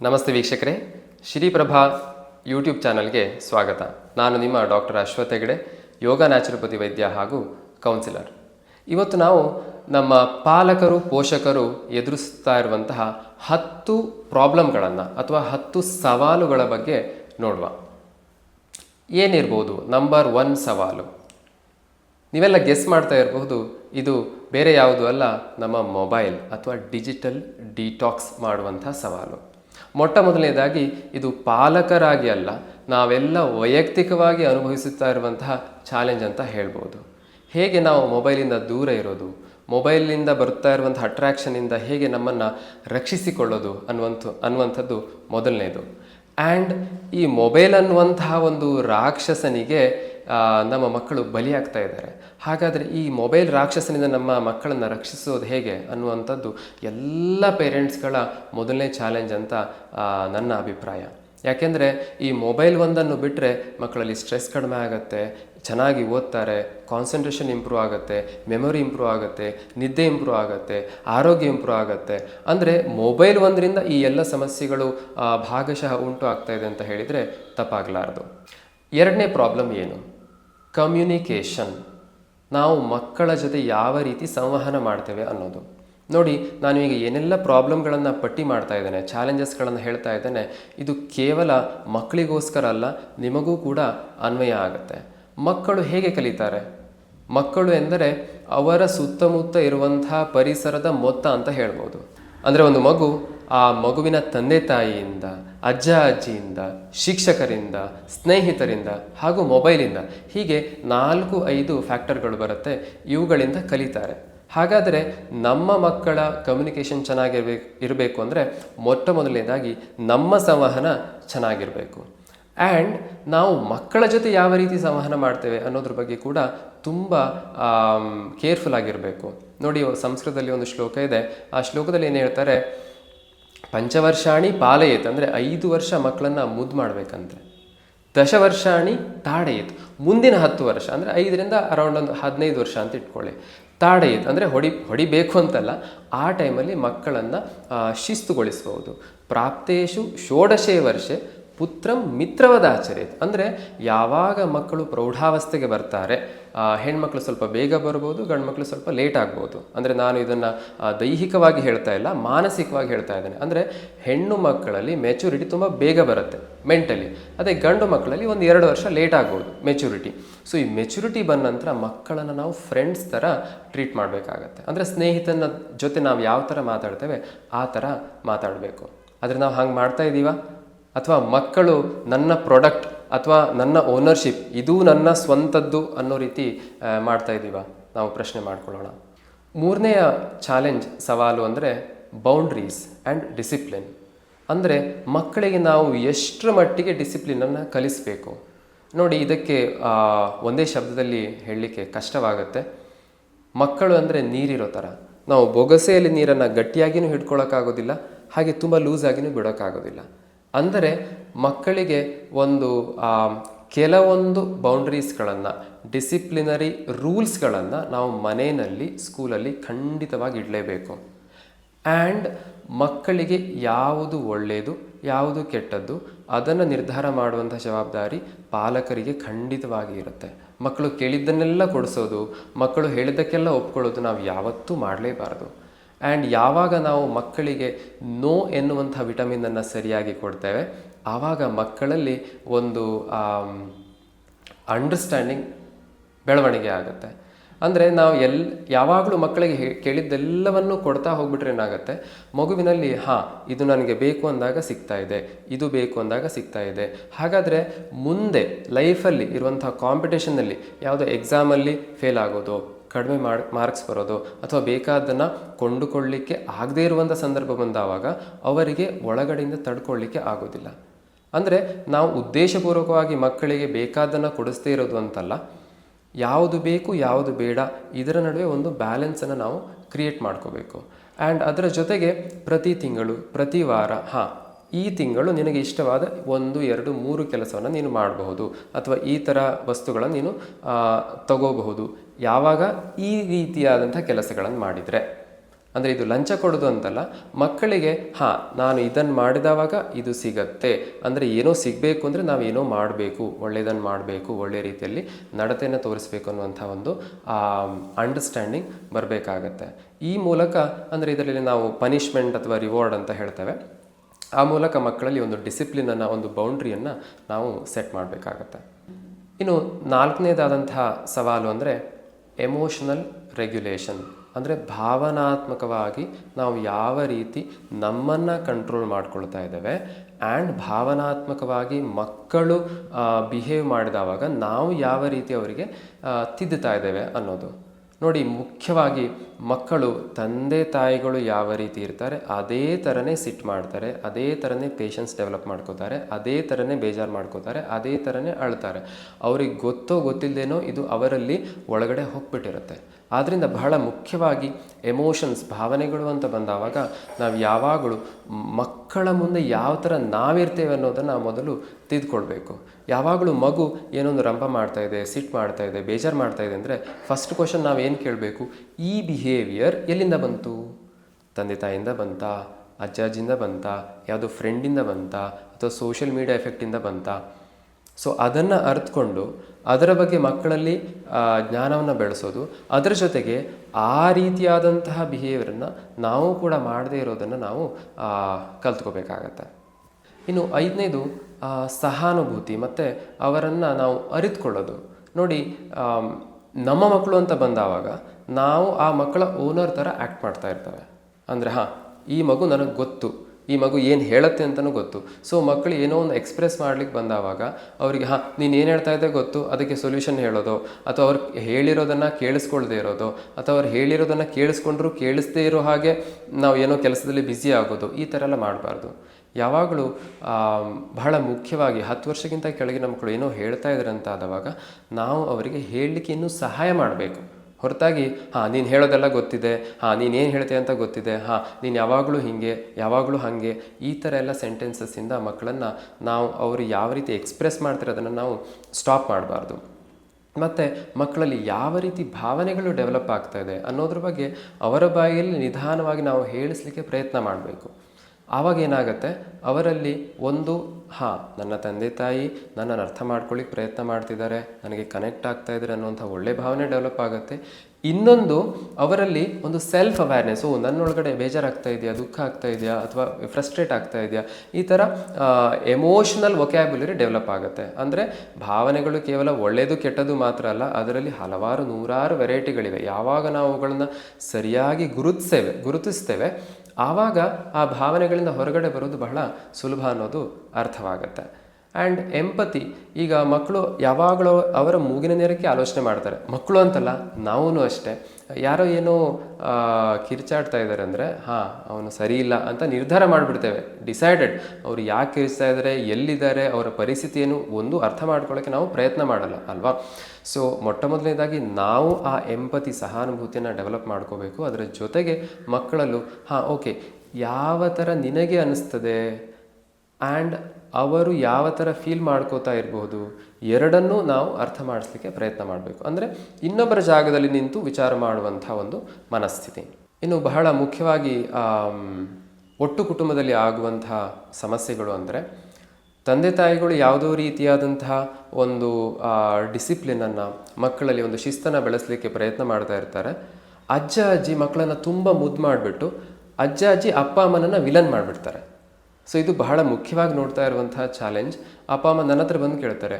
ನಮಸ್ತೆ ವೀಕ್ಷಕರೇ. ಶ್ರೀಪ್ರಭಾ ಯೂಟ್ಯೂಬ್ ಚಾನಲ್ಗೆ ಸ್ವಾಗತ. ನಾನು ನಿಮ್ಮ ಡಾಕ್ಟರ್ ಅಶ್ವಥ್ ಹೆಗಡೆ, ಯೋಗ ನ್ಯಾಚುರೋಪತಿ ವೈದ್ಯ ಹಾಗೂ ಕೌನ್ಸಿಲರ್ ಇವತ್ತು ನಾವು ನಮ್ಮ ಪಾಲಕರು, ಪೋಷಕರು ಎದುರಿಸ್ತಾ ಇರುವಂತಹ ಹತ್ತು ಪ್ರಾಬ್ಲಮ್ಗಳನ್ನು ಅಥವಾ ಹತ್ತು ಸವಾಲುಗಳ ಬಗ್ಗೆ ನೋಡುವ. ಏನಿರ್ಬೋದು? ನಂಬರ್ ಒನ್ ಸವಾಲು. ನೀವೆಲ್ಲ ಗೆಸ್ ಮಾಡ್ತಾ ಇರಬಹುದು, ಇದು ಬೇರೆ ಯಾವುದು ಅಲ್ಲ, ನಮ್ಮ ಮೊಬೈಲ್ ಅಥವಾ ಡಿಜಿಟಲ್ ಡಿಟಾಕ್ಸ್ ಮಾಡುವಂಥ ಸವಾಲು. ಮೊಟ್ಟ ಮೊದಲನೇದಾಗಿ ಇದು ಪಾಲಕರಾಗಿ ಅಲ್ಲ, ನಾವೆಲ್ಲ ವೈಯಕ್ತಿಕವಾಗಿ ಅನುಭವಿಸುತ್ತಾ ಇರುವಂತಹ ಚಾಲೆಂಜ್ ಅಂತ ಹೇಳ್ಬೋದು. ಹೇಗೆ ನಾವು ಮೊಬೈಲಿಂದ ದೂರ ಇರೋದು, ಮೊಬೈಲಿಂದ ಬರ್ತಾ ಇರುವಂಥ ಅಟ್ರಾಕ್ಷನಿಂದ ಹೇಗೆ ನಮ್ಮನ್ನು ರಕ್ಷಿಸಿಕೊಳ್ಳೋದು ಅನ್ನುವಂಥ, ಅನ್ನುವಂಥದ್ದು ಮೊದಲನೇದು. ಆ್ಯಂಡ್ ಈ ಮೊಬೈಲ್ ಅನ್ನುವಂತಹ ಒಂದು ರಾಕ್ಷಸನಿಗೆ ನಮ್ಮ ಮಕ್ಕಳು ಬಲಿಯಾಗ್ತಾ ಇದ್ದಾರೆ. ಹಾಗಾದರೆ ಈ ಮೊಬೈಲ್ ರಾಕ್ಷಸನಿಂದ ನಮ್ಮ ಮಕ್ಕಳನ್ನು ರಕ್ಷಿಸೋದು ಹೇಗೆ ಅನ್ನುವಂಥದ್ದು ಎಲ್ಲ ಪೇರೆಂಟ್ಸ್ಗಳ ಮೊದಲನೇ ಚಾಲೆಂಜ್ ಅಂತ ನನ್ನ ಅಭಿಪ್ರಾಯ. ಯಾಕೆಂದರೆ ಈ ಮೊಬೈಲ್ ಒಂದನ್ನು ಬಿಟ್ಟರೆ ಮಕ್ಕಳಲ್ಲಿ ಸ್ಟ್ರೆಸ್ ಕಡಿಮೆ ಆಗುತ್ತೆ, ಚೆನ್ನಾಗಿ ಓದ್ತಾರೆ ಕಾನ್ಸಂಟ್ರೇಷನ್ ಇಂಪ್ರೂವ್ ಆಗುತ್ತೆ ಮೆಮೊರಿ ಇಂಪ್ರೂವ್ ಆಗುತ್ತೆ, ನಿದ್ದೆ ಇಂಪ್ರೂವ್ ಆಗುತ್ತೆ, ಆರೋಗ್ಯ ಇಂಪ್ರೂವ್ ಆಗುತ್ತೆ. ಅಂದರೆ ಮೊಬೈಲ್ ಒಂದರಿಂದ ಈ ಎಲ್ಲ ಸಮಸ್ಯೆಗಳು ಭಾಗಶಃ ಉಂಟು ಆಗ್ತಾ ಇದೆ ಅಂತ ಹೇಳಿದರೆ ತಪ್ಪಾಗಲಾರದು. ಎರಡನೇ ಪ್ರಾಬ್ಲಮ್ ಏನು? ಕಮ್ಯುನಿಕೇಷನ್ ನಾವು ಮಕ್ಕಳ ಜೊತೆ ಯಾವ ರೀತಿ ಸಂವಹನ ಮಾಡ್ತೇವೆ ಅನ್ನೋದು. ನೋಡಿ, ನಾನು ಈಗ ಏನೆಲ್ಲ ಪ್ರಾಬ್ಲಮ್ಗಳನ್ನು ಪಟ್ಟಿ ಮಾಡ್ತಾ ಇದ್ದೇನೆ, ಚಾಲೆಂಜಸ್ಗಳನ್ನು ಹೇಳ್ತಾ ಇದ್ದೇನೆ, ಇದು ಕೇವಲ ಮಕ್ಕಳಿಗೋಸ್ಕರ ಅಲ್ಲ, ನಿಮಗೂ ಕೂಡ ಅನ್ವಯ ಆಗುತ್ತೆ. ಮಕ್ಕಳು ಹೇಗೆ ಕಲಿತಾರೆ? ಮಕ್ಕಳು ಎಂದರೆ ಅವರ ಸುತ್ತಮುತ್ತ ಇರುವಂತಹ ಪರಿಸರದ ಮೊತ್ತ ಅಂತ ಹೇಳ್ಬೋದು. ಅಂದರೆ ಒಂದು ಮಗು ಆ ಮಗುವಿನ ತಂದೆ ತಾಯಿಯಿಂದ, ಅಜ್ಜ ಅಜ್ಜಿಯಿಂದ, ಶಿಕ್ಷಕರಿಂದ, ಸ್ನೇಹಿತರಿಂದ ಹಾಗೂ ಮೊಬೈಲಿಂದ ಹೀಗೆ ನಾಲ್ಕು ಐದು ಫ್ಯಾಕ್ಟರ್ಗಳು ಬರುತ್ತೆ, ಇವುಗಳಿಂದ ಕಲಿತಾರೆ. ಹಾಗಾದರೆ ನಮ್ಮ ಮಕ್ಕಳ ಕಮ್ಯುನಿಕೇಷನ್ ಚೆನ್ನಾಗಿರ್ಬೇಕು ಇರಬೇಕು ಅಂದರೆ ಮೊಟ್ಟ ಮೊದಲನೇದಾಗಿ ನಮ್ಮ ಸಂವಹನ ಚೆನ್ನಾಗಿರಬೇಕು. ಆ್ಯಂಡ್ ನಾವು ಮಕ್ಕಳ ಜೊತೆ ಯಾವ ರೀತಿ ಸಂವಹನ ಮಾಡ್ತೇವೆ ಅನ್ನೋದ್ರ ಬಗ್ಗೆ ಕೂಡ ತುಂಬ ಕೇರ್ಫುಲ್ ಆಗಿರಬೇಕು. ನೋಡಿ, ಸಂಸ್ಕೃತದಲ್ಲಿ ಒಂದು ಶ್ಲೋಕ ಇದೆ. ಆ ಶ್ಲೋಕದಲ್ಲಿ ಏನು ಹೇಳ್ತಾರೆ? ಪಂಚವರ್ಷಾಣಿ ಪಾಲಯೇತ್. ಅಂದರೆ ಐದು ವರ್ಷ ಮಕ್ಕಳನ್ನು ಮುದ್ದು ಮಾಡಬೇಕಂತೆ. ದಶವರ್ಷಾಣಿ ತಾಡೆಯತ್ ಮುಂದಿನ ಹತ್ತು ವರ್ಷ, ಅಂದರೆ ಐದರಿಂದ ಅರೌಂಡ್ ಒಂದು ಹದಿನೈದು ವರ್ಷ ಅಂತ ಇಟ್ಕೊಳ್ಳಿ. ತಾಡೆಯತ್ ಅಂದರೆ ಹೊಡಿ, ಹೊಡಿಬೇಕು ಅಂತಲ್ಲ, ಆ ಟೈಮಲ್ಲಿ ಮಕ್ಕಳನ್ನು ಶಿಸ್ತುಗೊಳಿಸ್ಬೋದು ಪ್ರಾಪ್ತೇಶು ಷೋಡಶೇ ವರ್ಷೆ ಪುತ್ರಂ ಮಿತ್ರವದಾಚರೇತ್. ಅಂದರೆ ಯಾವಾಗ ಮಕ್ಕಳು ಪ್ರೌಢಾವಸ್ಥೆಗೆ ಬರ್ತಾರೆ ಹೆಣ್ಮಕ್ಳು ಸ್ವಲ್ಪ ಬೇಗ ಬರ್ಬೋದು, ಗಂಡ್ಮಕ್ಳು ಸ್ವಲ್ಪ ಲೇಟ್ ಆಗ್ಬೋದು. ಅಂದರೆ ನಾನು ಇದನ್ನು ದೈಹಿಕವಾಗಿ ಹೇಳ್ತಾ ಇಲ್ಲ, ಮಾನಸಿಕವಾಗಿ ಹೇಳ್ತಾ ಇದ್ದೇನೆ. ಅಂದರೆ ಹೆಣ್ಣು ಮಕ್ಕಳಲ್ಲಿ ಮೆಚುರಿಟಿ ತುಂಬ ಬೇಗ ಬರುತ್ತೆ ಮೆಂಟಲಿ ಅದೇ ಗಂಡು ಮಕ್ಕಳಲ್ಲಿ ಒಂದು ಎರಡು ವರ್ಷ ಲೇಟ್ ಆಗ್ಬೋದು ಮೆಚುರಿಟಿ ಸೊ ಈ ಮೆಚುರಿಟಿ ಬಂದ ನಂತರ ಮಕ್ಕಳನ್ನು ನಾವು ಫ್ರೆಂಡ್ಸ್ ಥರ ಟ್ರೀಟ್ ಮಾಡಬೇಕಾಗತ್ತೆ. ಅಂದರೆ ಸ್ನೇಹಿತನ ಜೊತೆ ನಾವು ಯಾವ ಥರ ಮಾತಾಡ್ತೇವೆ, ಆ ಥರ ಮಾತಾಡಬೇಕು. ಆದರೆ ನಾವು ಹಂಗೆ ಮಾಡ್ತಾ ಇದ್ದೀವಾ ಅಥವಾ ಮಕ್ಕಳು ನನ್ನ ಪ್ರಾಡಕ್ಟ್ ಅಥವಾ ನನ್ನ ಓನರ್ಶಿಪ್ ಇದು ನನ್ನ ಸ್ವಂತದ್ದು ಅನ್ನೋ ರೀತಿ ಮಾಡ್ತಾ ಇದ್ದೀವ. ನಾವು ಪ್ರಶ್ನೆ ಮಾಡ್ಕೊಳ್ಳೋಣ. ಮೂರನೆಯ ಚಾಲೆಂಜ್ ಸವಾಲು ಅಂದರೆ ಬೌಂಡ್ರೀಸ್ ಆ್ಯಂಡ್ ಡಿಸಿಪ್ಲಿನ್ ಅಂದರೆ ಮಕ್ಕಳಿಗೆ ನಾವು ಎಷ್ಟರ ಮಟ್ಟಿಗೆ ಡಿಸಿಪ್ಲಿನನ್ನು ಕಲಿಸಬೇಕು? ನೋಡಿ, ಇದಕ್ಕೆ ಒಂದೇ ಶಬ್ದದಲ್ಲಿ ಹೇಳಲಿಕ್ಕೆ ಕಷ್ಟವಾಗುತ್ತೆ. ಮಕ್ಕಳು ಅಂದರೆ ನೀರಿರೋ ಥರ ನಾವು ಬೊಗಸೆಯಲ್ಲಿ ನೀರನ್ನು ಗಟ್ಟಿಯಾಗಿಯೂ ಹಿಡ್ಕೊಳ್ಳೋಕ್ಕಾಗೋದಿಲ್ಲ ಹಾಗೆ ತುಂಬ ಲೂಸಾಗಿಯೂ ಬಿಡೋಕ್ಕಾಗೋದಿಲ್ಲ. ಅಂದರೆ ಮಕ್ಕಳಿಗೆ ಒಂದು ಕೆಲವೊಂದು ಬೌಂಡ್ರೀಸ್ಗಳನ್ನು ಡಿಸಿಪ್ಲಿನರಿ ರೂಲ್ಸ್ಗಳನ್ನು ನಾವು ಮನೆಯಲ್ಲಿ ಸ್ಕೂಲಲ್ಲಿ ಖಂಡಿತವಾಗಿ ಇಡಲೇಬೇಕು. ಆ್ಯಂಡ್ ಮಕ್ಕಳಿಗೆ ಯಾವುದು ಒಳ್ಳೆಯದು ಯಾವುದು ಕೆಟ್ಟದ್ದು, ಅದನ್ನು ನಿರ್ಧಾರ ಮಾಡುವಂಥ ಜವಾಬ್ದಾರಿ ಪಾಲಕರಿಗೆ ಖಂಡಿತವಾಗಿ ಇರುತ್ತೆ. ಮಕ್ಕಳು ಕೇಳಿದ್ದನ್ನೆಲ್ಲ ಕೊಡಿಸೋದು, ಮಕ್ಕಳು ಹೇಳಿದ್ದಕ್ಕೆಲ್ಲ ಒಪ್ಕೊಳ್ಳೋದು ನಾವು ಯಾವತ್ತೂ ಮಾಡಲೇಬಾರದು. ಆ್ಯಂಡ್ ಯಾವಾಗ ನಾವು ಮಕ್ಕಳಿಗೆ ನೋ ಎನ್ನುವಂಥ ವಿಟಮಿನನ್ನು ಸರಿಯಾಗಿ ಕೊಡ್ತೇವೆ, ಆವಾಗ ಮಕ್ಕಳಲ್ಲಿ ಒಂದು ಅಂಡರ್ಸ್ಟ್ಯಾಂಡಿಂಗ್ ಬೆಳವಣಿಗೆ ಆಗುತ್ತೆ. ಅಂದರೆ ನಾವು ಎಲ್, ಯಾವಾಗಲೂ ಮಕ್ಕಳಿಗೆ ಕೇಳಿದ್ದೆಲ್ಲವನ್ನೂ ಕೊಡ್ತಾ ಹೋಗ್ಬಿಟ್ರೆ ಏನಾಗುತ್ತೆ? ಮಗುವಿನಲ್ಲಿ, ಹಾಂ, ಇದು ನನಗೆ ಬೇಕು ಅಂದಾಗ ಸಿಗ್ತಾ ಇದೆ, ಇದು ಬೇಕು ಅಂದಾಗ ಸಿಗ್ತಾ ಇದೆ. ಹಾಗಾದರೆ ಮುಂದೆ ಲೈಫಲ್ಲಿ ಇರುವಂಥ ಕಾಂಪಿಟೇಷನ್ನಲ್ಲಿ ಯಾವುದೋ ಎಕ್ಸಾಮಲ್ಲಿ ಫೇಲ್ ಆಗೋದು ಕಡಿಮೆ ಮಾರ್ ಮಾರ್ಕ್ಸ್ ಬರೋದು ಅಥವಾ ಬೇಕಾದ್ದನ್ನು ಕೊಂಡುಕೊಳ್ಳಿಕ್ಕೆ ಆಗದೇ ಇರುವಂಥ ಸಂದರ್ಭ ಬಂದಾವಾಗ ಅವರಿಗೆ ಒಳಗಡೆಯಿಂದ ತಡ್ಕೊಳ್ಳಿಕ್ಕೆ ಆಗೋದಿಲ್ಲ. ಅಂದರೆ ನಾವು ಉದ್ದೇಶಪೂರ್ವಕವಾಗಿ ಮಕ್ಕಳಿಗೆ ಬೇಕಾದ್ದನ್ನು ಕೊಡಿಸ್ದೇ ಇರೋದು ಅಂತಲ್ಲ, ಯಾವುದು ಬೇಕು ಯಾವುದು ಬೇಡ ಇದರ ನಡುವೆ ಒಂದು ಬ್ಯಾಲೆನ್ಸನ್ನು ನಾವು ಕ್ರಿಯೇಟ್ ಮಾಡ್ಕೋಬೇಕು. ಆ್ಯಂಡ್ ಅದರ ಜೊತೆಗೆ ಪ್ರತಿ ತಿಂಗಳು, ಪ್ರತಿ ವಾರ, ಹಾಂ, ಈ ತಿಂಗಳು ನಿನಗೆ ಇಷ್ಟವಾದ ಒಂದು, ಎರಡು, ಮೂರು ಕೆಲಸವನ್ನು ನೀನು ಮಾಡಬಹುದು ಅಥವಾ ಈ ಥರ ವಸ್ತುಗಳನ್ನು ನೀನು ತಗೋಬಹುದು. ಯಾವಾಗ ಈ ರೀತಿಯಾದಂಥ ಕೆಲಸಗಳನ್ನು ಮಾಡಿದರೆ? ಅಂದರೆ ಇದು ಲಂಚ ಕೊಡೋದು ಅಂತಲ್ಲ, ಮಕ್ಕಳಿಗೆ, ಹಾಂ, ನಾನು ಇದನ್ನು ಮಾಡಿದವಾಗ ಇದು ಸಿಗತ್ತೆ, ಅಂದರೆ ಏನೋ ಸಿಗಬೇಕು ಅಂದರೆ ನಾವು ಏನೋ ಮಾಡಬೇಕು ಒಳ್ಳೆಯದನ್ನು ಮಾಡಬೇಕು ಒಳ್ಳೆಯ ರೀತಿಯಲ್ಲಿ ನಡತೆಯನ್ನು ತೋರಿಸಬೇಕು ಅನ್ನುವಂಥ ಒಂದು ಅಂಡರ್ಸ್ಟ್ಯಾಂಡಿಂಗ್ ಬರಬೇಕಾಗತ್ತೆ. ಈ ಮೂಲಕ ಅಂದರೆ ಇದರಲ್ಲಿ ನಾವು ಪನಿಷ್ಮೆಂಟ್ ಅಥವಾ ರಿವಾರ್ಡ್ ಅಂತ ಹೇಳ್ತೇವೆ. ಆ ಮೂಲಕ ಮಕ್ಕಳಲ್ಲಿ ಒಂದು ಡಿಸಿಪ್ಲಿನನ್ನು ಒಂದು ಬೌಂಡ್ರಿಯನ್ನು ನಾವು ಸೆಟ್ ಮಾಡಬೇಕಾಗತ್ತೆ. ಇನ್ನು ನಾಲ್ಕನೇದಾದಂತಹ ಸವಾಲು ಅಂದರೆ ಎಮೋಷನಲ್ ರೆಗ್ಯುಲೇಷನ್ ಅಂದರೆ ಭಾವನಾತ್ಮಕವಾಗಿ ನಾವು ಯಾವ ರೀತಿ ನಮ್ಮನ್ನು ಕಂಟ್ರೋಲ್ ಮಾಡ್ಕೊಳ್ತಾ ಇದ್ದೇವೆ ಆ್ಯಂಡ್ ಭಾವನಾತ್ಮಕವಾಗಿ ಮಕ್ಕಳು ಬಿಹೇವ್ ಮಾಡಿದವಾಗ ನಾವು ಯಾವ ರೀತಿ ಅವರಿಗೆ ತಿದ್ದುತ್ತಾ ಇದ್ದೇವೆ ಅನ್ನೋದು. ನೋಡಿ, ಮುಖ್ಯವಾಗಿ ಮಕ್ಕಳು, ತಂದೆ, ತಾಯಿಗಳು ಯಾವ ರೀತಿ ಇರ್ತಾರೆ, ಅದೇ ಥರನೇ ಸಿಟ್ ಮಾಡ್ತಾರೆ, ಅದೇ ಥರನೇ ಪೇಷನ್ಸ್ ಡೆವಲಪ್ ಮಾಡ್ಕೋತಾರೆ, ಅದೇ ಥರನೇ ಬೇಜಾರು ಮಾಡ್ಕೋತಾರೆ, ಅದೇ ಥರನೇ ಅಳ್ತಾರೆ. ಅವ್ರಿಗೆ ಗೊತ್ತೋ ಗೊತ್ತಿಲ್ಲದೇನೋ ಇದು ಅವರಲ್ಲಿ ಒಳಗಡೆ ಹೋಗ್ಬಿಟ್ಟಿರುತ್ತೆ. ಆದ್ದರಿಂದ ಬಹಳ ಮುಖ್ಯವಾಗಿ ಎಮೋಷನ್ಸ್ ಭಾವನೆಗಳು ಅಂತ ಬಂದಾವಾಗ ನಾವು ಯಾವಾಗಲೂ ಮಕ್ಕಳ ಮುಂದೆ ಯಾವ ಥರ ನಾವಿರ್ತೇವೆ ಅನ್ನೋದನ್ನು ಮೊದಲು ತಿದ್ಕೊಳ್ಬೇಕು. ಯಾವಾಗಲೂ ಮಗು ಏನೊಂದು ರಂಪ ಮಾಡ್ತಾ ಇದೆ, ಸಿಟ್ ಮಾಡ್ತಾ ಇದೆ, ಬೇಜಾರು ಮಾಡ್ತಾ ಇದೆ ಅಂದರೆ ಫಸ್ಟ್ ಕ್ವಶನ್ ನಾವು ಏನು ಕೇಳಬೇಕು? ಈ ಬಿಹೇವಿಯರ್ ಎಲ್ಲಿಂದ ಬಂತು? ತಂದೆ ತಾಯಿಂದ ಬಂತಾ? ಅಜ್ಜಾಜಿಂದ ಬಂತಾ? ಯಾವುದೋ ಫ್ರೆಂಡಿಂದ ಬಂತಾ? ಅಥವಾ ಸೋಷಿಯಲ್ ಮೀಡಿಯಾ ಎಫೆಕ್ಟಿಂದ ಬಂತಾ? ಸೊ ಅದನ್ನು ಅರ್ಥಕೊಂಡು ಅದರ ಬಗ್ಗೆ ಮಕ್ಕಳಲ್ಲಿ ಜ್ಞಾನವನ್ನು ಬೆಳೆಸೋದು. ಅದರ ಜೊತೆಗೆ ಆ ರೀತಿಯಾದಂತಹ ಬಿಹೇವಿಯರನ್ನು ನಾವು ಕೂಡ ಮಾಡದೇ ಇರೋದನ್ನು ನಾವು ಕಲ್ತ್ಕೋಬೇಕಾಗತ್ತೆ. ಇನ್ನು ಐದನೇದು ಸಹಾನುಭೂತಿ ಮತ್ತು ಅವರನ್ನು ನಾವು ಅರಿತುಕೊಳ್ಳೋದು. ನೋಡಿ ನಮ್ಮ ಮಕ್ಕಳು ಅಂತ ಬಂದಾವಾಗ ನಾವು ಆ ಮಕ್ಕಳ ಓನರ್ ಥರ ಆ್ಯಕ್ಟ್ ಮಾಡ್ತಾ ಇರ್ತವೆ. ಅಂದರೆ ಹಾಂ, ಈ ಮಗು ನನಗೆ ಗೊತ್ತು. ಈ ಮಗು ಏನು ಹೇಳುತ್ತೆ ಅಂತಲೂ ಗೊತ್ತು. ಸೊ ಮಕ್ಕಳು ಏನೋ ಒಂದು ಎಕ್ಸ್ಪ್ರೆಸ್ ಮಾಡ್ಲಿಕ್ಕೆ ಬಂದಾವಾಗ ಅವರಿಗೆ, ಹಾಂ, ನೀನು ಏನು ಹೇಳ್ತಾ ಇದ್ದೆ ಗೊತ್ತು, ಅದಕ್ಕೆ ಸೊಲ್ಯೂಷನ್ ಹೇಳೋದು. ಅಥವಾ ಅವ್ರು ಹೇಳಿರೋದನ್ನು ಕೇಳಿಸ್ಕೊಳ್ದೆ ಇರೋದು, ಅಥವಾ ಅವ್ರು ಹೇಳಿರೋದನ್ನು ಕೇಳಿಸ್ಕೊಂಡ್ರು ಕೇಳಿಸ್ದೇ ಇರೋ ಹಾಗೆ ನಾವು ಏನೋ ಕೆಲಸದಲ್ಲಿ ಬ್ಯುಸಿ ಆಗೋದು, ಈ ಥರ ಎಲ್ಲ ಮಾಡಬಾರ್ದು. ಯಾವಾಗಲೂ ಬಹಳ ಮುಖ್ಯವಾಗಿ ಹತ್ತು ವರ್ಷಕ್ಕಿಂತ ಕೆಳಗಿನ ಮಕ್ಕಳು ಏನೋ ಹೇಳ್ತಾ ಇದ್ದಾರೆ ಅಂತ ಆದವಾಗ ನಾವು ಅವರಿಗೆ ಹೇಳಲಿಕ್ಕೆ ಇನ್ನೂ ಸಹಾಯ ಮಾಡಬೇಕು. ಹೊರತಾಗಿ, ಹಾಂ, ನೀನು ಹೇಳೋದೆಲ್ಲ ಗೊತ್ತಿದೆ. ಹಾಂ, ನೀನು ಏನು ಹೇಳ್ತೀಯ ಅಂತ ಗೊತ್ತಿದೆ. ಹಾಂ, ನೀನು ಯಾವಾಗಲೂ ಹೀಗೆ, ಯಾವಾಗಲೂ ಹಾಗೆ. ಈ ಥರ ಎಲ್ಲ ಸೆಂಟೆನ್ಸಸ್ಸಿಂದ ಮಕ್ಕಳನ್ನು ನಾವು ಅವರು ಯಾವ ರೀತಿ ಎಕ್ಸ್ಪ್ರೆಸ್ ಮಾಡ್ತಾರೆ ಅದನ್ನು ನಾವು ಸ್ಟಾಪ್ ಮಾಡಬಾರ್ದು. ಮತ್ತು ಮಕ್ಕಳಲ್ಲಿ ಯಾವ ರೀತಿ ಭಾವನೆಗಳು ಡೆವಲಪ್ ಆಗ್ತಾ ಇದೆ ಅನ್ನೋದ್ರ ಬಗ್ಗೆ ಅವರ ಬಾಯಲ್ಲಿ ನಿಧಾನವಾಗಿ ನಾವು ಹೇಳಿಸ್ಲಿಕ್ಕೆ ಪ್ರಯತ್ನ ಮಾಡಬೇಕು. ಆವಾಗ ಏನಾಗುತ್ತೆ ಅವರಲ್ಲಿ ಒಂದು, ಹಾಂ, ನನ್ನ ತಂದೆ ತಾಯಿ ನನ್ನನ್ನು ಅರ್ಥ ಮಾಡ್ಕೊಳ್ಳಿಕ್ಕೆ ಪ್ರಯತ್ನ ಮಾಡ್ತಿದ್ದಾರೆ, ನನಗೆ ಕನೆಕ್ಟ್ ಆಗ್ತಾ ಇದ್ದಾರೆ ಅನ್ನುವಂಥ ಒಳ್ಳೆ ಭಾವನೆ ಡೆವಲಪ್ ಆಗುತ್ತೆ. ಇನ್ನೊಂದು, ಅವರಲ್ಲಿ ಒಂದು ಸೆಲ್ಫ್ ಅವೇರ್ನೆಸ್ ಓ, ನನ್ನೊಳಗಡೆ ಬೇಜಾರಾಗ್ತಾ ಇದೆಯಾ? ದುಃಖ ಆಗ್ತಾ ಇದೆಯಾ? ಅಥವಾ ಫ್ರಸ್ಟ್ರೇಟ್ ಆಗ್ತಾ ಇದೆಯಾ? ಈ ಥರ ಎಮೋಷನಲ್ ವೊಕ್ಯಾಬ್ಯುಲರಿ ಡೆವಲಪ್ ಆಗುತ್ತೆ. ಅಂದರೆ ಭಾವನೆಗಳು ಕೇವಲ ಒಳ್ಳೆಯದು ಕೆಟ್ಟದ್ದು ಮಾತ್ರ ಅಲ್ಲ, ಅದರಲ್ಲಿ ಹಲವಾರು ನೂರಾರು ವೆರೈಟಿಗಳಿವೆ ಯಾವಾಗ ನಾವು ಅವುಗಳನ್ನು ಸರಿಯಾಗಿ ಗುರುತಿಸ್ತೇವೆ ಗುರುತಿಸ್ತೇವೆ ಆವಾಗ ಆ ಭಾವನೆಗಳಿಂದ ಹೊರಗಡೆ ಬರೋದು ಬಹಳ ಸುಲಭ ಅನ್ನೋದು ಅರ್ಥವಾಗುತ್ತೆ. ಆ್ಯಂಡ್ ಎಂಪತಿ ಈಗ ಮಕ್ಕಳು ಯಾವಾಗಲೂ ಅವರ ಮೂಗಿನ ನೇರಕ್ಕೆ ಆಲೋಚನೆ ಮಾಡ್ತಾರೆ. ಮಕ್ಕಳು ಅಂತಲ್ಲ ನಾವೂ ಅಷ್ಟೇ. ಯಾರೋ ಏನೋ ಕಿರ್ಚಾಡ್ತಾ ಇದ್ದಾರೆ ಅಂದರೆ, ಹಾಂ, ಅವನು ಸರಿ ಇಲ್ಲ ಅಂತ ನಿರ್ಧಾರ ಮಾಡಿಬಿಡ್ತೇವೆ. ಡಿಸೈಡೆಡ್. ಅವರು ಯಾಕೆ ಕಿರಿಸ್ತಾ ಇದ್ದಾರೆ ಎಲ್ಲಿದ್ದಾರೆ, ಅವರ ಪರಿಸ್ಥಿತಿಯನ್ನು ಒಂದು ಅರ್ಥ ಮಾಡ್ಕೊಳ್ಳೋಕ್ಕೆ ನಾವು ಪ್ರಯತ್ನ ಮಾಡಲ್ಲ, ಅಲ್ವಾ? ಸೊ ಮೊಟ್ಟ ಮೊದಲನೇದಾಗಿ ನಾವು ಆ ಎಂಪತಿ ಸಹಾನುಭೂತಿಯನ್ನು ಡೆವಲಪ್ ಮಾಡ್ಕೋಬೇಕು. ಅದರ ಜೊತೆಗೆ ಮಕ್ಕಳಲ್ಲೂ, ಹಾಂ ಓಕೆ ಯಾವ ಥರ ನಿನಗೆ ಅನ್ನಿಸ್ತದೆ ಆ್ಯಂಡ್ ಅವರು ಯಾವ ಥರ ಫೀಲ್ ಮಾಡ್ಕೋತಾ ಇರಬಹುದು ಎರಡನ್ನೂ ನಾವು ಅರ್ಥ ಮಾಡಿಸ್ಲಿಕ್ಕೆ ಪ್ರಯತ್ನ ಮಾಡಬೇಕು. ಅಂದರೆ ಇನ್ನೊಬ್ಬರ ಜಾಗದಲ್ಲಿ ನಿಂತು ವಿಚಾರ ಮಾಡುವಂಥ ಒಂದು ಮನಸ್ಥಿತಿ. ಇನ್ನು ಬಹಳ ಮುಖ್ಯವಾಗಿ ಒಟ್ಟು ಕುಟುಂಬದಲ್ಲಿ ಆಗುವಂತಹ ಸಮಸ್ಯೆಗಳು ಅಂದರೆ ತಂದೆ ತಾಯಿಗಳು ಯಾವುದೋ ರೀತಿಯಾದಂತಹ ಒಂದು ಡಿಸಿಪ್ಲಿನನ್ನು ಮಕ್ಕಳಲ್ಲಿ ಒಂದು ಶಿಸ್ತನ್ನು ಬೆಳೆಸಲಿಕ್ಕೆ ಪ್ರಯತ್ನ ಮಾಡ್ತಾ ಇರ್ತಾರೆ. ಅಜ್ಜ, ಅಜ್ಜಿ ಮಕ್ಕಳನ್ನು ತುಂಬ ಮುದ್ದು ಮಾಡಿಬಿಟ್ಟು ಅಜ್ಜ, ಅಜ್ಜಿ ಅಪ್ಪ, ಅಮ್ಮನನ್ನು ವಿಲನ್ ಮಾಡಿಬಿಡ್ತಾರೆ. ಸೊ ಇದು ಬಹಳ ಮುಖ್ಯವಾಗಿ ನೋಡ್ತಾ ಇರುವಂತಹ ಚಾಲೆಂಜ್ ಅಪ್ಪ, ಅಮ್ಮ ನನ್ನ ಹತ್ರ ಬಂದು ಕೇಳ್ತಾರೆ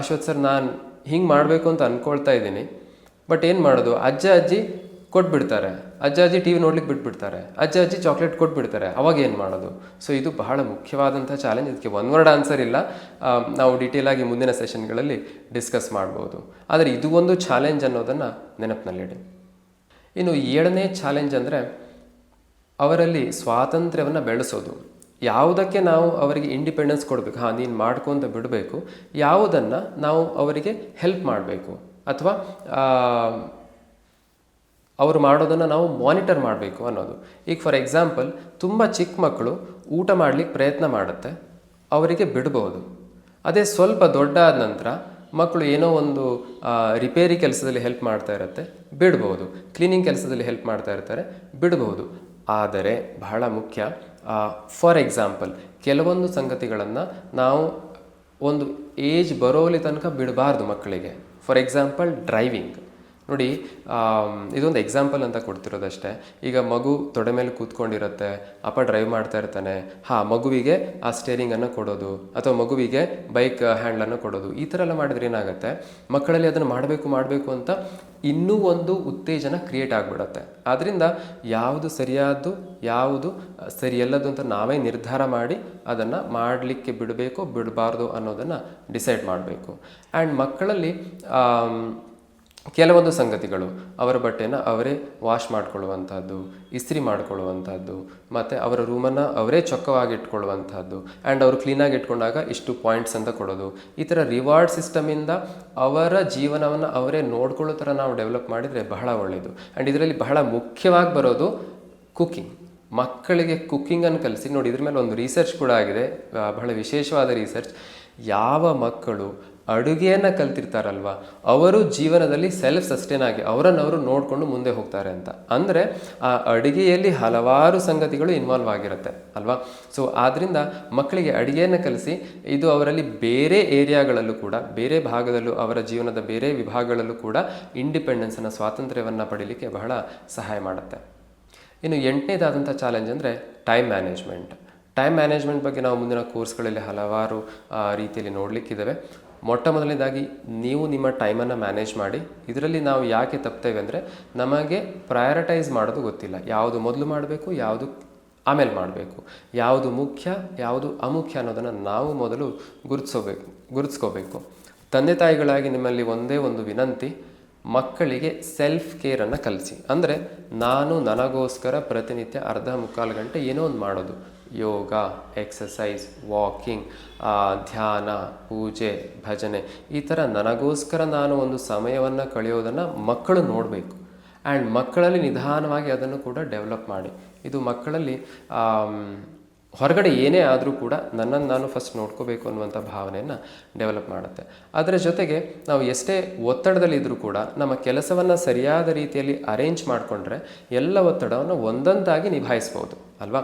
ಅಶ್ವಥ್ ಸರ್, ನಾನು ಹಿಂಗೆ ಮಾಡಬೇಕು ಅಂತ ಅಂದ್ಕೊಳ್ತಾ ಇದ್ದೀನಿ ಬಟ್ ಏನು ಮಾಡೋದು? ಅಜ್ಜ, ಅಜ್ಜಿ ಕೊಟ್ಬಿಡ್ತಾರೆ. ಅಜ್ಜ, ಅಜ್ಜಿ ಟಿ ವಿ ನೋಡ್ಲಿಕ್ಕೆ ಬಿಟ್ಬಿಡ್ತಾರೆ. ಅಜ್ಜ, ಅಜ್ಜಿ ಚಾಕ್ಲೇಟ್ ಕೊಟ್ಬಿಡ್ತಾರೆ. ಅವಾಗ ಏನು ಮಾಡೋದು? ಸೊ ಇದು ಬಹಳ ಮುಖ್ಯವಾದಂಥ ಚಾಲೆಂಜ್ ಇದಕ್ಕೆ ಒನ್ ವರ್ಡ್ ಆನ್ಸರ್ ಇಲ್ಲ. ನಾವು ಡೀಟೇಲ್ ಆಗಿ ಮುಂದಿನ ಸೆಷನ್ಗಳಲ್ಲಿ ಡಿಸ್ಕಸ್ ಮಾಡ್ಬೋದು. ಆದರೆ ಇದು ಒಂದು ಚಾಲೆಂಜ್ ಅನ್ನೋದನ್ನು ನೆನಪಿನಲ್ಲಿಡಿ. ಇನ್ನು ಏಳನೇ ಚಾಲೆಂಜ್ ಅಂದರೆ ಅವರಲ್ಲಿ ಸ್ವಾತಂತ್ರ್ಯವನ್ನು ಬೆಳೆಸೋದು. ಯಾವುದಕ್ಕೆ ನಾವು ಅವರಿಗೆ ಇಂಡಿಪೆಂಡೆನ್ಸ್ ಕೊಡಬೇಕು? ಹಾಂ, ನೀನು ಮಾಡ್ಕೊಂತ ಬಿಡಬೇಕು. ಯಾವುದನ್ನು ನಾವು ಅವರಿಗೆ ಹೆಲ್ಪ್ ಮಾಡಬೇಕು? ಅಥವಾ ಅವರು ಮಾಡೋದನ್ನು ನಾವು ಮಾನಿಟರ್ ಮಾಡಬೇಕು ಅನ್ನೋದು. ಈಗ ಫಾರ್ ಎಕ್ಸಾಂಪಲ್ ತುಂಬ ಚಿಕ್ಕ ಮಕ್ಕಳು ಊಟ ಮಾಡಲಿಕ್ಕೆ ಪ್ರಯತ್ನ ಮಾಡುತ್ತೆ. ಅವರಿಗೆ ಬಿಡ್ಬೋದು. ಅದೇ ಸ್ವಲ್ಪ ದೊಡ್ಡ ಆದ ನಂತರ ಮಕ್ಕಳು ಏನೋ ಒಂದು ರಿಪೇರಿ ಕೆಲಸದಲ್ಲಿ ಹೆಲ್ಪ್ ಮಾಡ್ತಾ ಇರುತ್ತೆ, ಬಿಡ್ಬೋದು. ಕ್ಲೀನಿಂಗ್ ಕೆಲಸದಲ್ಲಿ ಹೆಲ್ಪ್ ಮಾಡ್ತಾ ಇರ್ತಾರೆ, ಬಿಡ್ಬೋದು. ಆದರೆ ಬಹಳ ಮುಖ್ಯ ಫಾರ್ ಎಕ್ಸಾಂಪಲ್ ಕೆಲವೊಂದು ಸಂಗತಿಗಳನ್ನು ನಾವು ಒಂದು ಏಜ್ ಬರೋಲಿ ತನಕ ಬಿಡಬಾರ್ದು ಮಕ್ಕಳಿಗೆ. ಫಾರ್ ಎಕ್ಸಾಂಪಲ್ ಡ್ರೈವಿಂಗ್ ನೋಡಿ ಇದೊಂದು ಎಕ್ಸಾಂಪಲ್ ಅಂತ ಕೊಡ್ತಿರೋದಷ್ಟೇ. ಈಗ ಮಗು ತೊಡೆ ಮೇಲೆ ಕೂತ್ಕೊಂಡಿರುತ್ತೆ, ಅಪ್ಪ ಡ್ರೈವ್ ಮಾಡ್ತಾ ಇರ್ತಾನೆ, ಹಾ, ಮಗುವಿಗೆ ಆ ಸ್ಟೇರಿಂಗನ್ನು ಕೊಡೋದು, ಅಥವಾ ಮಗುವಿಗೆ ಬೈಕ್ ಹ್ಯಾಂಡ್ಲನ್ನು ಕೊಡೋದು, ಈ ಥರ ಎಲ್ಲ ಮಾಡಿದ್ರೆ ಏನಾಗುತ್ತೆ? ಮಕ್ಕಳಲ್ಲಿ ಅದನ್ನು ಮಾಡಬೇಕು ಮಾಡಬೇಕು ಅಂತ ಇನ್ನೂ ಒಂದು ಉತ್ತೇಜನ ಕ್ರಿಯೇಟ್ ಆಗಿಬಿಡುತ್ತೆ. ಆದ್ದರಿಂದ ಯಾವುದು ಸರಿಯಾದ್ದು, ಯಾವುದು ಸರಿಯಲ್ಲದು ಅಂತ ನಾವೇ ನಿರ್ಧಾರ ಮಾಡಿ ಅದನ್ನು ಮಾಡಲಿಕ್ಕೆ ಬಿಡಬೇಕು, ಬಿಡಬಾರ್ದು ಅನ್ನೋದನ್ನು ಡಿಸೈಡ್ ಮಾಡಬೇಕು. ಆ್ಯಂಡ್ ಮಕ್ಕಳಲ್ಲಿ ಕೆಲವೊಂದು ಸಂಗತಿಗಳು, ಅವರ ಬಟ್ಟೆನ ಅವರೇ ವಾಶ್ ಮಾಡಿಕೊಳ್ಳುವಂಥದ್ದು ಇಸ್ತ್ರಿ ಮಾಡ್ಕೊಳ್ಳುವಂಥದ್ದು ಮತ್ತು ಅವರ ರೂಮನ್ನು ಅವರೇ ಚೊಕ್ಕವಾಗಿ ಇಟ್ಕೊಳ್ಳುವಂಥದ್ದು ಆ್ಯಂಡ್ ಅವರು ಕ್ಲೀನಾಗಿ ಇಟ್ಕೊಂಡಾಗ ಇಷ್ಟು ಪಾಯಿಂಟ್ಸ್ ಅಂತ ಕೊಡೋದು. ಈ ಥರ ರಿವಾರ್ಡ್ ಸಿಸ್ಟಮಿಂದ ಅವರ ಜೀವನವನ್ನು ಅವರೇ ನೋಡ್ಕೊಳ್ಳೋ ಥರ ನಾವು ಡೆವಲಪ್ ಮಾಡಿದರೆ ಬಹಳ ಒಳ್ಳೆಯದು ಆ್ಯಂಡ್ ಇದರಲ್ಲಿ ಬಹಳ ಮುಖ್ಯವಾಗಿ ಬರೋದು ಕುಕ್ಕಿಂಗ್ ಮಕ್ಕಳಿಗೆ ಕುಕ್ಕಿಂಗನ್ನು ಕಲಿಸಿ, ನೋಡಿ ಇದ್ರ ಮೇಲೆ ಒಂದು ರಿಸರ್ಚ್ ಕೂಡ ಆಗಿದೆ, ಬಹಳ ವಿಶೇಷವಾದ ರಿಸರ್ಚ್ ಯಾವ ಮಕ್ಕಳು ಅಡುಗೆಯನ್ನು ಕಲ್ತಿರ್ತಾರಲ್ವ? ಅವರು ಜೀವನದಲ್ಲಿ ಸೆಲ್ಫ್ ಸಸ್ಟೇನ್ ಆಗಿ ಅವರನ್ನು ಅವರು ನೋಡಿಕೊಂಡು ಮುಂದೆ ಹೋಗ್ತಾರೆ ಅಂತ. ಅಂದರೆ ಆ ಅಡುಗೆಯಲ್ಲಿ ಹಲವಾರು ಸಂಗತಿಗಳು ಇನ್ವಾಲ್ವ್ ಆಗಿರುತ್ತೆ, ಅಲ್ವಾ? ಸೊ ಆದ್ದರಿಂದ ಮಕ್ಕಳಿಗೆ ಅಡುಗೆಯನ್ನು ಕಲಿಸಿ, ಇದು ಅವರಲ್ಲಿ ಬೇರೆ ಏರಿಯಾಗಳಲ್ಲೂ ಕೂಡ, ಬೇರೆ ಭಾಗದಲ್ಲೂ, ಅವರ ಜೀವನದ ಬೇರೆ ವಿಭಾಗಗಳಲ್ಲೂ ಕೂಡ ಇಂಡಿಪೆಂಡೆನ್ಸನ್ನು ಸ್ವಾತಂತ್ರ್ಯವನ್ನು ಪಡೀಲಿಕ್ಕೆ ಬಹಳ ಸಹಾಯ ಮಾಡುತ್ತೆ. ಇನ್ನು ಎಂಟನೇದಾದಂಥ ಚಾಲೆಂಜ್ ಅಂದರೆ ಟೈಮ್ ಮ್ಯಾನೇಜ್ಮೆಂಟ್ ಟೈಮ್ ಮ್ಯಾನೇಜ್ಮೆಂಟ್ ಬಗ್ಗೆ ನಾವು ಮುಂದಿನ ಕೋರ್ಸ್ಗಳಲ್ಲಿ ಹಲವಾರು ರೀತಿಯಲ್ಲಿ ನೋಡಲಿಕ್ಕಿದ್ದಾವೆ ಮೊಟ್ಟ ಮೊದಲನೇದಾಗಿ ನೀವು ನಿಮ್ಮ ಟೈಮನ್ನು ಮ್ಯಾನೇಜ್ ಮಾಡಿ, ಇದರಲ್ಲಿ ನಾವು ಯಾಕೆ ತಪ್ತೇವೆ ಅಂದರೆ ನಮಗೆ ಪ್ರಯಾರಿಟೈಸ್ ಮಾಡೋದು ಗೊತ್ತಿಲ್ಲ. ಯಾವುದು ಮೊದಲು ಮಾಡಬೇಕು, ಯಾವುದು ಆಮೇಲೆ ಮಾಡಬೇಕು. ಯಾವುದು ಮುಖ್ಯ, ಯಾವುದು ಅಮುಖ್ಯ ಅನ್ನೋದನ್ನು ನಾವು ಮೊದಲು ಗುರುತಿಸೋಬೇಕು ಗುರುತಿಸ್ಕೋಬೇಕು. ತಂದೆ ತಾಯಿಗಳಾಗಿ ನಿಮ್ಮಲ್ಲಿ ಒಂದೇ ಒಂದು ವಿನಂತಿ, ಮಕ್ಕಳಿಗೆ ಸೆಲ್ಫ್ ಕೇರನ್ನು ಕಲಿಸಿ. ಅಂದರೆ ನಾನು ನನಗೋಸ್ಕರ ಪ್ರತಿನಿತ್ಯ ಅರ್ಧ ಮುಕ್ಕಾಲು ಗಂಟೆ ಏನೋ ಒಂದು ಮಾಡೋದು. ಯೋಗ ಎಕ್ಸಸೈಸ್ ವಾಕಿಂಗ್ ಧ್ಯಾನ, ಪೂಜೆ, ಭಜನೆ ಈ ಥರ ನನಗೋಸ್ಕರ ನಾನು ಒಂದು ಸಮಯವನ್ನು ಕಳೆಯೋದನ್ನು ಮಕ್ಕಳು ನೋಡಬೇಕು. ಆ್ಯಂಡ್ ಮಕ್ಕಳಲ್ಲಿ ನಿಧಾನವಾಗಿ ಅದನ್ನು ಕೂಡ ಡೆವಲಪ್ ಮಾಡಿ. ಇದು ಮಕ್ಕಳಲ್ಲಿ ಹೊರಗಡೆ ಏನೇ ಆದರೂ ಕೂಡ ನನ್ನನ್ನು ನಾನು ಫಸ್ಟ್ ನೋಡ್ಕೋಬೇಕು ಅನ್ನುವಂಥ ಭಾವನೆಯನ್ನು ಡೆವಲಪ್ ಮಾಡುತ್ತೆ. ಅದರ ಜೊತೆಗೆ ನಾವು ಎಷ್ಟೇ ಒತ್ತಡದಲ್ಲಿದ್ದರೂ ಕೂಡ ನಮ್ಮ ಕೆಲಸವನ್ನು ಸರಿಯಾದ ರೀತಿಯಲ್ಲಿ ಅರೇಂಜ್ ಮಾಡಿಕೊಂಡ್ರೆ ಎಲ್ಲ ಒತ್ತಡವನ್ನು ಒಂದೊಂದಾಗಿ ನಿಭಾಯಿಸ್ಬೋದು. ಅಲ್ವಾ?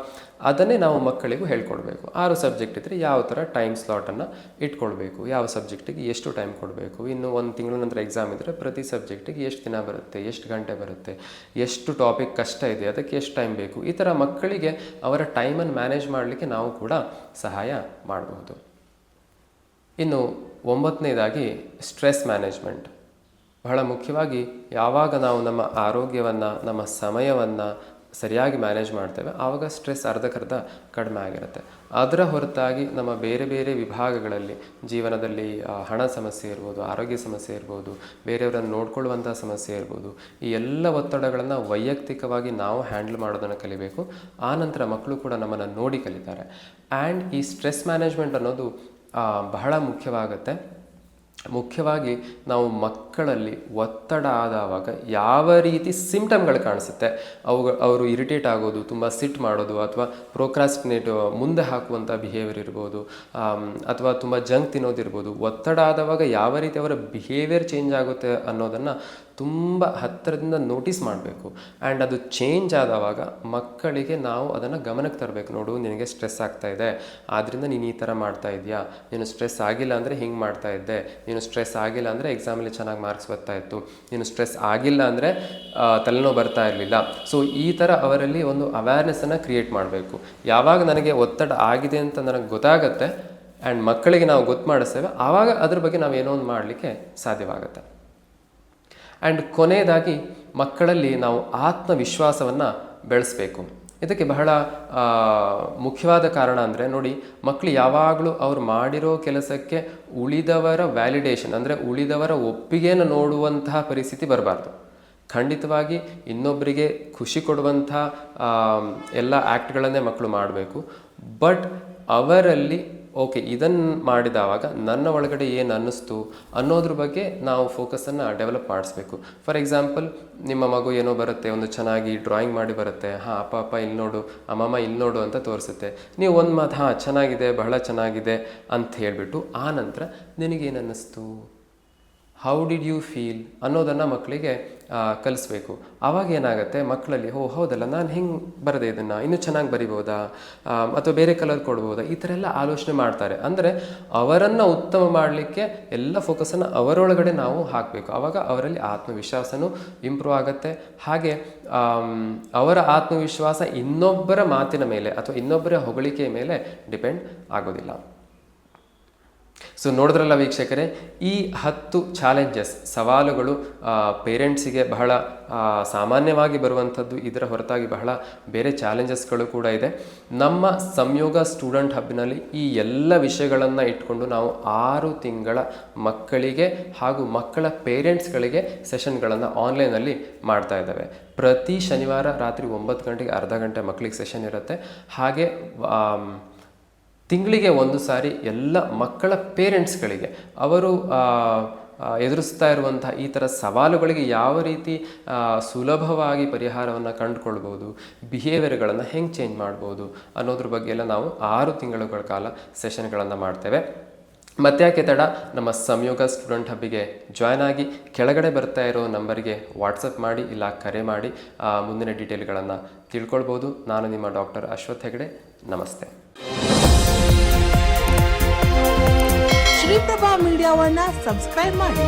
ಅದನ್ನೇ ನಾವು ಮಕ್ಕಳಿಗೂ ಹೇಳ್ಕೊಡ್ಬೇಕು. ಆರು ಸಬ್ಜೆಕ್ಟ್ ಇದ್ದರೆ ಯಾವ ಥರ ಟೈಮ್ ಸ್ಲಾಟನ್ನು ಇಟ್ಕೊಳ್ಬೇಕು? ಯಾವ ಸಬ್ಜೆಕ್ಟಿಗೆ ಎಷ್ಟು ಟೈಮ್ ಕೊಡಬೇಕು? ಇನ್ನು ಒಂದು ತಿಂಗಳ ನಂತರ ಎಕ್ಸಾಮ್ ಇದ್ದರೆ ಪ್ರತಿ ಸಬ್ಜೆಕ್ಟಿಗೆ ಎಷ್ಟು ದಿನ ಬರುತ್ತೆ? ಎಷ್ಟು ಗಂಟೆ ಬರುತ್ತೆ? ಎಷ್ಟು ಟಾಪಿಕ್ ಕಷ್ಟ ಇದೆ? ಅದಕ್ಕೆ ಎಷ್ಟು ಟೈಮ್ ಬೇಕು? ಈ ಥರ ಮಕ್ಕಳಿಗೆ ಅವರ ಟೈಮನ್ನು ಮ್ಯಾನೇಜ್ ಮಾಡಲಿಕ್ಕೆ ನಾವು ಕೂಡ ಸಹಾಯ ಮಾಡಬಹುದು ಇನ್ನು ಒಂಬತ್ತನೇದಾಗಿ ಸ್ಟ್ರೆಸ್ ಮ್ಯಾನೇಜ್ಮೆಂಟ್ ಬಹಳ ಮುಖ್ಯವಾಗಿ ಯಾವಾಗ ನಾವು ನಮ್ಮ ಆರೋಗ್ಯವನ್ನು, ನಮ್ಮ ಸಮಯವನ್ನು ಸರಿಯಾಗಿ ಮ್ಯಾನೇಜ್ ಮಾಡ್ತೇವೆ, ಆವಾಗ ಸ್ಟ್ರೆಸ್ ಅರ್ಧಕ್ಕರ್ಧ ಕಡಿಮೆ ಆಗಿರುತ್ತೆ. ಅದರ ಹೊರತಾಗಿ ನಮ್ಮ ಬೇರೆ ಬೇರೆ ವಿಭಾಗಗಳಲ್ಲಿ ಜೀವನದಲ್ಲಿ ಹಣ ಸಮಸ್ಯೆ ಇರ್ಬೋದು, ಆರೋಗ್ಯ ಸಮಸ್ಯೆ ಇರ್ಬೋದು, ಬೇರೆಯವರನ್ನು ನೋಡ್ಕೊಳ್ಳುವಂಥ ಸಮಸ್ಯೆ ಇರ್ಬೋದು, ಈ ಎಲ್ಲ ಒತ್ತಡಗಳನ್ನು ವೈಯಕ್ತಿಕವಾಗಿ ನಾವು ಹ್ಯಾಂಡಲ್ ಮಾಡೋದನ್ನು ಕಲಿಬೇಕು. ಆ ನಂತರ ಮಕ್ಕಳು ಕೂಡ ನಮ್ಮನ್ನು ನೋಡಿ ಕಲಿತಾರೆ. ಆ್ಯಂಡ್ ಈ ಸ್ಟ್ರೆಸ್ ಮ್ಯಾನೇಜ್ಮೆಂಟ್ ಅನ್ನೋದು ಬಹಳ ಮುಖ್ಯವಾಗುತ್ತೆ. ಮುಖ್ಯವಾಗಿ ನಾವು ಮಕ್ಕಳಲ್ಲಿ ಒತ್ತಡ ಆದವಾಗ ಯಾವ ರೀತಿ ಸಿಂಪ್ಟಮ್ಗಳು ಕಾಣಿಸುತ್ತೆ? ಅವು ಅವರು ಇರಿಟೇಟ್ ಆಗೋದು, ತುಂಬ ಸಿಟ್ ಮಾಡೋದು, ಅಥವಾ ಪ್ರೋಕ್ರಾಸ್ಟಿನೇಟ್ ಮುಂದೆ ಹಾಕುವಂಥ ಬಿಹೇವಿಯರ್ ಇರ್ಬೋದು ಅಥವಾ ತುಂಬ ಜಂಕ್ ತಿನ್ನೋದಿರ್ಬೋದು ಒತ್ತಡ ಆದವಾಗ ಯಾವ ರೀತಿ ಅವರ ಬಿಹೇವಿಯರ್ ಚೇಂಜ್ ಆಗುತ್ತೆ ಅನ್ನೋದನ್ನು ತುಂಬ ಹತ್ತಿರದಿಂದ ನೋಟಿಸ್ ಮಾಡಬೇಕು. ಆ್ಯಂಡ್ ಅದು ಚೇಂಜ್ ಆದವಾಗ ಮಕ್ಕಳಿಗೆ ನಾವು ಅದನ್ನು ಗಮನಕ್ಕೆ ತರಬೇಕು. ನೋಡು, ನಿನಗೆ ಸ್ಟ್ರೆಸ್ ಆಗ್ತಾ ಇದೆ. ಆದ್ದರಿಂದ ನೀನು ಈ ಥರ ಮಾಡ್ತಾ ಇದೆಯಾ? ನೀನು ಸ್ಟ್ರೆಸ್ ಆಗಿಲ್ಲ ಅಂದರೆ ಹಿಂಗೆ ಮಾಡ್ತಾ ಇದ್ದೆ. ನೀನು ಸ್ಟ್ರೆಸ್ ಆಗಿಲ್ಲ ಅಂದರೆ ಎಕ್ಸಾಮಲ್ಲಿ ಚೆನ್ನಾಗಿ ಮಾರ್ಕ್ಸ್ ಬರ್ತಾ ಇತ್ತು. ನೀನು ಸ್ಟ್ರೆಸ್ ಆಗಿಲ್ಲ ಅಂದರೆ ತಲೆನೋವು ಬರ್ತಾ ಇರಲಿಲ್ಲ. ಸೊ ಈ ಥರ ಅವರಲ್ಲಿ ಒಂದು ಅವೇರ್ನೆಸ್ಸನ್ನು ಕ್ರಿಯೇಟ್ ಮಾಡಬೇಕು. ಯಾವಾಗ ನನಗೆ ಒತ್ತಡ ಆಗಿದೆ ಅಂತ ನನಗೆ ಗೊತ್ತಾಗತ್ತೆ ಆ್ಯಂಡ್ ಮಕ್ಕಳಿಗೆ ನಾವು ಗೊತ್ತು ಮಾಡಿಸ್ತೇವೆ, ಆವಾಗ ಅದ್ರ ಬಗ್ಗೆ ನಾವು ಏನೋ ಒಂದು ಮಾಡಲಿಕ್ಕೆ ಸಾಧ್ಯವಾಗುತ್ತೆ. ಆ್ಯಂಡ್ ಕೊನೆಯದಾಗಿ ಮಕ್ಕಳಲ್ಲಿ ನಾವು ಆತ್ಮವಿಶ್ವಾಸವನ್ನು ಬೆಳೆಸಬೇಕು. ಇದಕ್ಕೆ ಬಹಳ ಮುಖ್ಯವಾದ ಕಾರಣ ಅಂದರೆ ನೋಡಿ ಮಕ್ಕಳು ಯಾವಾಗಲೂ ಅವ್ರು ಮಾಡಿರೋ ಕೆಲಸಕ್ಕೆ ಉಳಿದವರ ವ್ಯಾಲಿಡೇಷನ್ ಅಂದರೆ ಉಳಿದವರ ಒಪ್ಪಿಗೆಯನ್ನು ನೋಡುವಂತಹ ಪರಿಸ್ಥಿತಿ ಬರಬಾರ್ದು. ಖಂಡಿತವಾಗಿ ಇನ್ನೊಬ್ಬರಿಗೆ ಖುಷಿ ಕೊಡುವಂಥ ಎಲ್ಲ ಆ್ಯಕ್ಟ್ಗಳನ್ನೇ ಮಕ್ಕಳು ಮಾಡಬೇಕು. ಬಟ್ ಅವರಲ್ಲಿ ಓಕೆ ಇದನ್ನು ಮಾಡಿದವಾಗ ನನ್ನ ಒಳಗಡೆ ಏನು ಅನ್ನಿಸ್ತು ಅನ್ನೋದ್ರ ಬಗ್ಗೆ ನಾವು ಫೋಕಸನ್ನು ಡೆವಲಪ್ ಮಾಡಿಸ್ಬೇಕು. ಫಾರ್ ಎಕ್ಸಾಂಪಲ್ ನಿಮ್ಮ ಮಗು ಏನೋ ಬರುತ್ತೆ, ಒಂದು ಚೆನ್ನಾಗಿ ಡ್ರಾಯಿಂಗ್ ಮಾಡಿ ಬರುತ್ತೆ. ಹಾಂ, ಅಪ್ಪ ಅಪ್ಪ ಇಲ್ಲಿ ನೋಡು, ಅಮ್ಮಮ್ಮ ಇಲ್ಲಿ ನೋಡು ಅಂತ ತೋರಿಸುತ್ತೆ. ನೀವು ಒಂದು ಮಾತು, ಹಾಂ, ಚೆನ್ನಾಗಿದೆ, ಬಹಳ ಚೆನ್ನಾಗಿದೆ ಅಂತ ಹೇಳಿಬಿಟ್ಟು ಆ ನಂತರ ನಿನಗೇನು ಅನ್ನಿಸ್ತು? ಹೌ ಡಿಡ್ ಯು ಫೀಲ್ ಅನ್ನೋದನ್ನು ಮಕ್ಕಳಿಗೆ ಕಲಿಸ್ಬೇಕು. ಆವಾಗ ಏನಾಗುತ್ತೆ? ಮಕ್ಕಳಲ್ಲಿ ಓ, ಹೌದಲ್ಲ, ನಾನು ಹೆಂಗೆ ಬರದೆ ಇದನ್ನು. ಇನ್ನೂ ಚೆನ್ನಾಗಿ ಬರಿಬೋದಾ? ಅಥವಾ ಬೇರೆ ಕಲರ್ ಕೊಡ್ಬೋದಾ? ಈ ಥರ ಎಲ್ಲ ಆಲೋಚನೆ ಮಾಡ್ತಾರೆ. ಅಂದರೆ, ಅವರನ್ನು ಉತ್ತಮ ಮಾಡಲಿಕ್ಕೆ ಎಲ್ಲ ಫೋಕಸನ್ನು ಅವರೊಳಗಡೆ ನಾವು ಹಾಕಬೇಕು. ಆವಾಗ ಅವರಲ್ಲಿ ಆತ್ಮವಿಶ್ವಾಸನೂ ಇಂಪ್ರೂವ್ ಆಗುತ್ತೆ. ಹಾಗೆ ಅವರ ಆತ್ಮವಿಶ್ವಾಸ ಇನ್ನೊಬ್ಬರ ಮಾತಿನ ಮೇಲೆ ಅಥವಾ ಇನ್ನೊಬ್ಬರ ಹೊಗಳಿಕೆಯ ಮೇಲೆ ಡಿಪೆಂಡ್ ಆಗೋದಿಲ್ಲ. ಸೊ ನೋಡಿದ್ರಲ್ಲ ವೀಕ್ಷಕರೇ, ಈ ಹತ್ತು ಚಾಲೆಂಜಸ್ ಸವಾಲುಗಳು ಪೇರೆಂಟ್ಸಿಗೆ ಬಹಳ ಸಾಮಾನ್ಯವಾಗಿ ಬರುವಂಥದ್ದು, ಇದರ ಹೊರತಾಗಿ ಬಹಳ ಬೇರೆ ಚಾಲೆಂಜಸ್ಗಳು ಕೂಡ ಇದೆ. ನಮ್ಮ ಸಂಯೋಗ ಸ್ಟೂಡೆಂಟ್ ಹಬ್ಬಿನಲ್ಲಿ ಈ ಎಲ್ಲ ವಿಷಯಗಳನ್ನು ಇಟ್ಕೊಂಡು ನಾವು ಆರು ತಿಂಗಳ ಮಕ್ಕಳಿಗೆ ಹಾಗೂ ಮಕ್ಕಳ ಪೇರೆಂಟ್ಸ್ಗಳಿಗೆ ಸೆಷನ್ಗಳನ್ನು ಆನ್ಲೈನಲ್ಲಿ ಮಾಡ್ತಾ ಇದ್ದಾವೆ. ಪ್ರತಿ ಶನಿವಾರ ರಾತ್ರಿ ಒಂಬತ್ತು ಗಂಟೆಗೆ ಅರ್ಧ ಗಂಟೆ ಮಕ್ಕಳಿಗೆ ಸೆಷನ್ ಇರುತ್ತೆ. ಹಾಗೆ ತಿಂಗಳಿಗೆ ಒಂದು ಸಾರಿ ಎಲ್ಲ ಮಕ್ಕಳ ಪೇರೆಂಟ್ಸ್ಗಳಿಗೆ ಅವರು ಎದುರಿಸ್ತಾ ಇರುವಂಥ ಈ ಥರ ಸವಾಲುಗಳಿಗೆ ಯಾವ ರೀತಿ ಸುಲಭವಾಗಿ ಪರಿಹಾರವನ್ನು ಕಂಡುಕೊಳ್ಬೋದು, ಬಿಹೇವಿಯರ್ಗಳನ್ನು ಹೆಂಗೆ ಚೇಂಜ್ ಮಾಡ್ಬೋದು ಅನ್ನೋದ್ರ ಬಗ್ಗೆ ಎಲ್ಲ ನಾವು ಆರು ತಿಂಗಳುಗಳ ಕಾಲ ಸೆಷನ್ಗಳನ್ನು ಮಾಡ್ತೇವೆ. ಮತ್ತ್ಯಾಕೆ ತಡ, ನಮ್ಮ ಸಂಯೋಗ ಸ್ಟೂಡೆಂಟ್ ಹಬ್ಬಿಗೆ ಜಾಯ್ನ್ ಆಗಿ ಕೆಳಗಡೆ ಬರ್ತಾ ಇರೋ ನಂಬರ್ಗೆ ವಾಟ್ಸಪ್ ಮಾಡಿ, ಇಲ್ಲ ಕರೆ ಮಾಡಿ ಮುಂದಿನ ಡೀಟೇಲ್ಗಳನ್ನು ತಿಳ್ಕೊಳ್ಬೋದು. ನಾನು ನಿಮ್ಮ ಡಾಕ್ಟರ್ ಅಶ್ವಥ್ ಹೆಗಡೆ. ನಮಸ್ತೆ. ಶ್ರೀಪ್ರಭಾ ಮೀಡಿಯಾವನ್ನ ಸಬ್ಸ್ಕ್ರೈಬ್ ಮಾಡಿ.